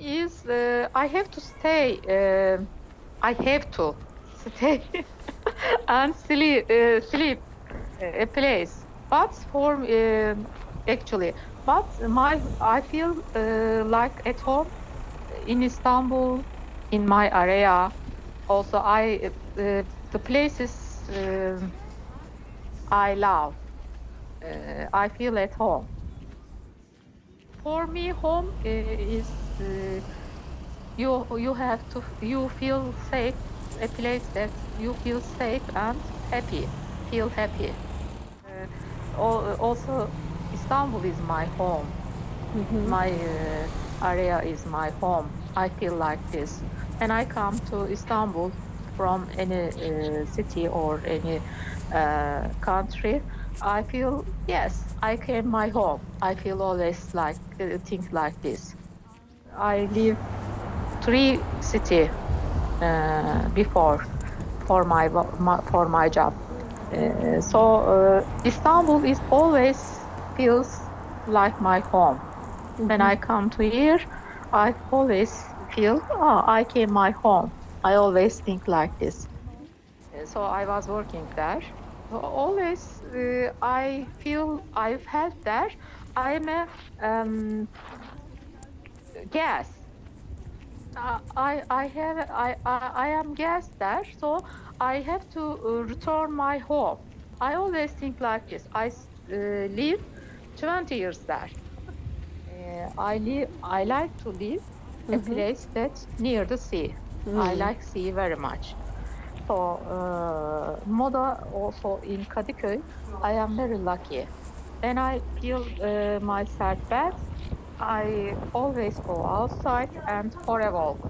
is uh, I have to stay. Uh, I have to stay and sleep. Uh, sleep uh, a place. But for uh, actually, but my I feel uh, like at home in Istanbul, in my area. Also, I uh, the places uh, I love. Uh, I feel at home. For me, home uh, is uh, you you have to you feel safe, a place that you feel safe and happy, feel happy. Uh, al- also, Istanbul is my home. My uh, area is my home. I feel like this, and I come to Istanbul from any uh, city or any uh, country. I feel yes, I came my home. I feel always like uh, think like this. I live three city uh, before for my, my for my job. Uh, so uh, Istanbul is always feels like my home. When I come to here, I always feel oh, I came my home. I always think like this. So I was working there. Always uh, I feel I felt that I am a um, guest. Uh, I I have I, I I am guest there, so I have to uh, return my home. I always think like this. I uh, live 20 years there. Uh, I live. I like to live a place that's near the sea. I like sea very much. So uh, Moda also in Kadıköy. I am very lucky. When I feel uh, myself bad, I always go outside and for a walk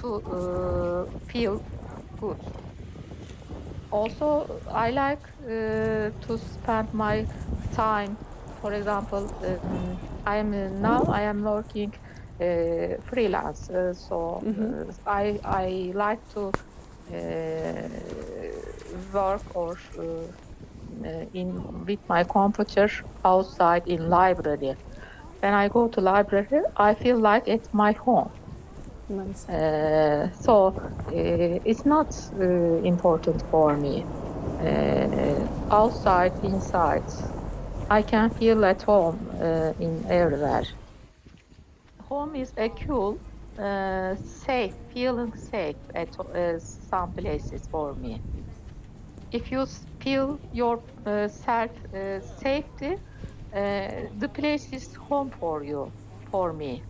to uh, feel good. Also, I like uh, to spend my time. For example, um, I am uh, now I am working uh, freelance, uh, so uh, I I like to uh, work or uh, in with my computer outside in library. When I go to library, I feel like it's my home. Nice. Uh, so uh, it's not uh, important for me. Uh, outside, inside, I can feel at home uh, in everywhere. Home is a cool, uh, safe, feeling safe at uh, some places for me. If you feel your uh, self uh, safety, uh, the place is home for you, for me.